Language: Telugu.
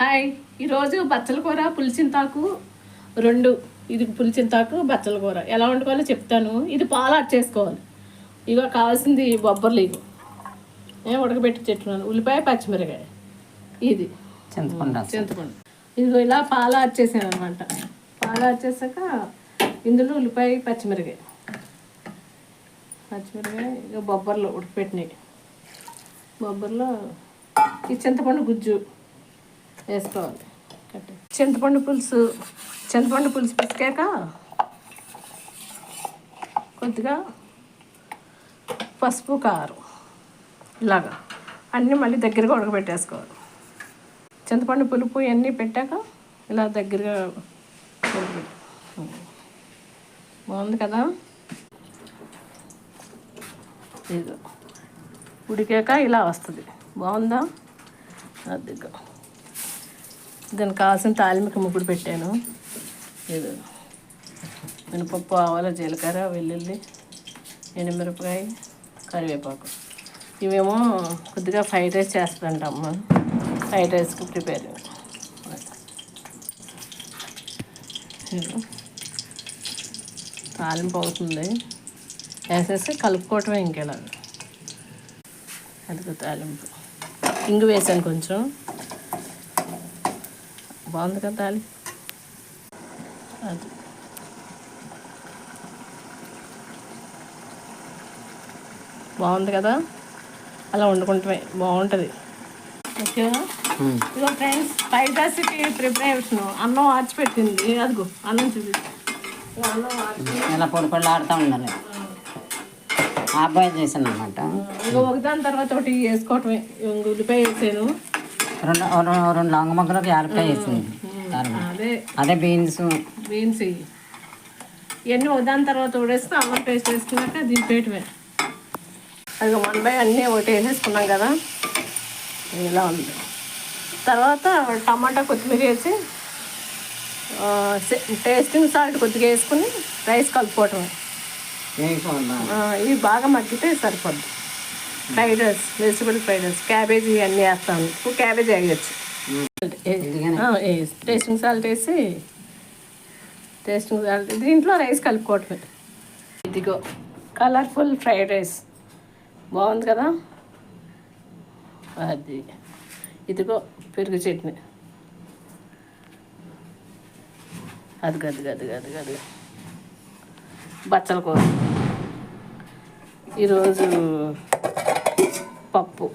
హాయ్. ఈరోజు బచ్చల కూర పులిచింతాకు రెండు. ఇది పులిచింతాకు బచ్చల కూర. ఎలా వండుకోవాలో చెప్తాను. ఇది పాలు యాడ్ చేసుకోవాలి. ఇగో కావాల్సింది బొబ్బర్లు ఇగో నేను ఉడకబెట్టి చెట్టున్నాను ఉల్లిపాయ పచ్చిమిరకాయ. ఇది. చింతపండు. చింతపండు. ఇదిగో ఇలా పాలు యాడ్ చేసాను అనమాట పాలు యాడ్ చేసాక ఇందులో ఉల్లిపాయ పచ్చిమిరకాయ. పచ్చిమిరకాయ ఇక బొబ్బర్లు ఉడకపెట్టినాయి బొబ్బర్లో ఈ చింతపండు గుజ్జు. వేసుకోవాలి. చింతపండు పులుసు చింతపండు పులుసు పిసికాక కొద్దిగా పసుపు కారం ఇలాగా అన్నీ మళ్ళీ దగ్గరగా ఉడకబెట్టేసుకోవాలి. చింతపండు పులుపు ఇవన్నీ పెట్టాక ఇలా దగ్గరగా బాగుంది కదా? ఇది ఉడికాక ఇలా వస్తుంది. బాగుందా? అదిగో. దానికి కావాల్సిన తాలిమిక ముగ్గుడు పెట్టాను. ఇది మినపప్పు ఆవాల జీలకర్ర వెల్లుల్లి ఎండుమిరపకాయ కరివేపాకు. ఇవేమో కొద్దిగా ఫ్రైడ్ రైస్ చేస్తుంటాము ఫ్రైడ్ రైస్కి ప్రిపేర్ తాలింపు అవుతుంది. వేసేసి కలుపుకోవటమే ఇంకెలా అదిగో తాలింపు. ఇంగు వేసాను కొంచెం. బాగుంది కదా తాలి అది బాగుంది కదా అలా వండుకుంటమే బాగుంటుంది. ఓకేనా ఉమ్. ఇదిగో ఫ్రెండ్స్ ఫ్రైడ్ రైస్కి ప్రిపరేషన్ అన్నం ఆర్చిపెట్టింది అదిగో అన్నం చూపి ఇలా పొడి పొడి ఆడుతూ ఉండాలి ఆ అబ్బాయి చేశాను అనమాట ఇక ఒకదాని తర్వాత ఒకటి వేసుకోవటమే. ఇంక ఉల్లిపాయ వేసాను. రెండు రెండు లవంగ మొక్కలకు యాలక్కాయ వేసింది. అదే అదే బీన్స్. బీన్స్ ఇవి ఇవన్నీ ఒకదాని తర్వాత ఉడేస్తే అల్లం పేస్ట్ వేసుకున్నాక దింపేయటమే అది వన్ బై అన్నీ ఒకటి వేసేసుకున్నాం కదా. ఇలా ఉంది. తర్వాత టమాటా కొత్తిమీర వేసి టేస్టింగ్ సాల్ట్ కొద్దిగా వేసుకుని రైస్ కలుపుకోవటమే. ఇవి బాగా మగ్గితే సరిపోద్ది. Fried rice vegetable fried rice cabbage అన్నీ వేస్తాను ఇప్పుడు క్యాబేజీ వేయచ్చు. టేస్టింగ్ సాల్ట్ వేసి టేస్టింగ్ సాల్ట్ దీంట్లో రైస్ కలుపుకోవటమే. ఇదిగో. కలర్ఫుల్ ఫ్రైడ్ రైస్ బాగుంది కదా? అది. ఇదిగో పెరుగు చట్నీ. అది గది గది గది గది బచ్చల కూర. ఈరోజు పప్పు.